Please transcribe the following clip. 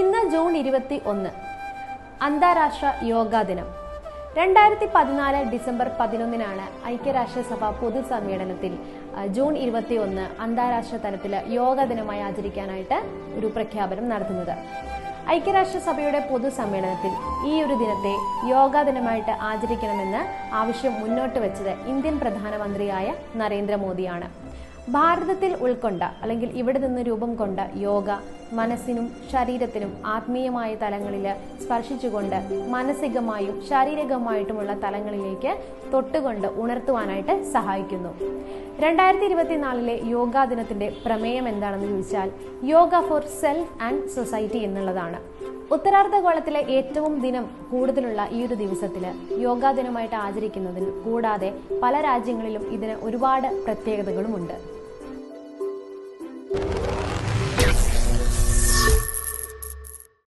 ഇന്ന് ജൂൺ ഇരുപത്തി ഒന്ന്. അന്താരാഷ്ട്ര യോഗാ ദിനം. രണ്ടായിരത്തി പതിനാല് ഡിസംബർ പതിനൊന്നിനാണ് ഐക്യരാഷ്ട്രസഭ പൊതുസമ്മേളനത്തിൽ ജൂൺ ഇരുപത്തി ഒന്ന് അന്താരാഷ്ട്ര തലത്തിൽ യോഗ ദിനമായി ആചരിക്കാനായിട്ട് ഒരു പ്രഖ്യാപനം നടത്തുന്നത്. ഐക്യരാഷ്ട്രസഭയുടെ പൊതുസമ്മേളനത്തിൽ ഈ ഒരു ദിനത്തെ യോഗാ ദിനമായിട്ട് ആചരിക്കണമെന്ന് ആവശ്യം മുന്നോട്ട് വെച്ചത് ഇന്ത്യൻ പ്രധാനമന്ത്രിയായ നരേന്ദ്രമോദിയാണ്. ഭാരതത്തിൽ ഉൾക്കൊണ്ട അല്ലെങ്കിൽ ഇവിടെ നിന്ന് രൂപം കൊണ്ട യോഗ മനസ്സിനും ശരീരത്തിനും ആത്മീയമായ തലങ്ങളിൽ സ്പർശിച്ചുകൊണ്ട് മാനസികമായും ശാരീരികമായിട്ടുമുള്ള തലങ്ങളിലേക്ക് തൊട്ടുകൊണ്ട് ഉണർത്തുവാനായിട്ട് സഹായിക്കുന്നു. രണ്ടായിരത്തി ഇരുപത്തിനാലിലെ യോഗാ ദിനത്തിന്റെ പ്രമേയം എന്താണെന്ന് ചോദിച്ചാൽ yoga for self and society എന്നുള്ളതാണ്. ഉത്തരാർദ്ധഗോളത്തിലെ ഏറ്റവും ദിനം കൂടുതലുള്ള ഈ ഒരു ദിവസത്തിൽ യോഗാ ദിനമായിട്ട് ആചരിക്കുന്നതിന് കൂടാതെ പല രാജ്യങ്ങളിലും ഇതിന് ഒരുപാട് പ്രത്യേകതകളുമുണ്ട്.